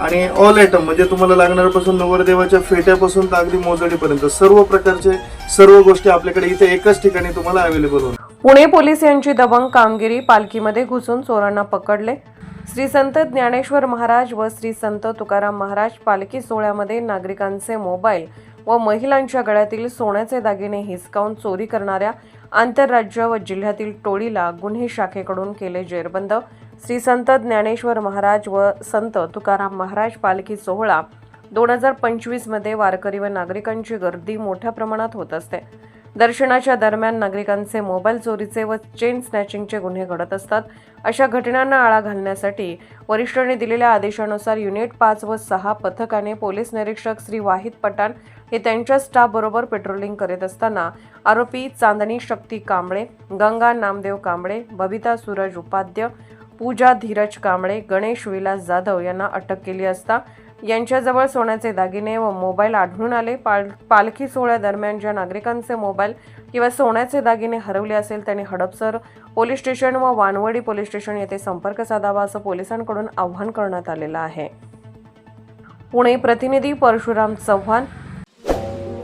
आणि all item म्हणजे तुम्हाला लागणाऱ्यापासून नवरदेवाच्या फेट्यापासून तर अगदी मोजडीपर्यंत सर्व प्रकारचे सर्व गोष्टी आपल्याकडे इथे एकाच ठिकाणी तुम्हाला अवेलेबल होणार. पुणे पोलीस यांची दबंग कामगिरी पालखीमध्ये घुसून चोरांना पकडले. श्री संत ज्ञानेश्वर महाराज व श्री संत तुकाराम महाराज पालखी सोहळ्यामध्ये नागरिकांचे मोबाईल व महिलांच्या गळ्यातील सोन्याचे दागिने हिसकावून चोरी करणाऱ्या आंतरराज्य व जिल्ह्यातील टोळीला गुन्हे शाखेकडून केले जेरबंद. श्री संत ज्ञानेश्वर महाराज व संत तुकाराम महाराज पालखी सोहळा दोन हजार पंचवीसमध्ये वारकरी व नागरिकांची गर्दी मोठ्या प्रमाणात होत असते. दर्शनाच्या दरम्यान नागरिकांचे मोबाईल चोरीचे व चेन स्नॅचिंगचे गुन्हे घडत असतात. अशा घटनांना आळा घालण्यासाठी वरिष्ठांनी दिलेल्या आदेशानुसार युनिट पाच व सहा पथकाने पोलीस निरीक्षक श्री वाहिद पठाण हे त्यांच्या स्टाफबरोबर पेट्रोलिंग करीत असताना आरोपी चांदणी शक्ती कांबळे गंगा नामदेव कांबळे बबिता सूरज उपाध्य पूजा धीरज कांबळे गणेश विलास जाधव यांना अटक केली असता यांच्याजवळ सोन्याचे दागिने व मोबाईल आढळून आले. पाल पालखी सोहळ्यादरम्यान ज्या नागरिकांचे मोबाईल किंवा सोन्याचे दागिने हरवले असेल त्यांनी हडपसर पोलीस स्टेशन व वानवडी पोलीस स्टेशन येथे संपर्क साधावा असं पोलिसांकडून आवाहन करण्यात आलेलं आहे. पुणे प्रतिनिधी परशुराम चव्हाण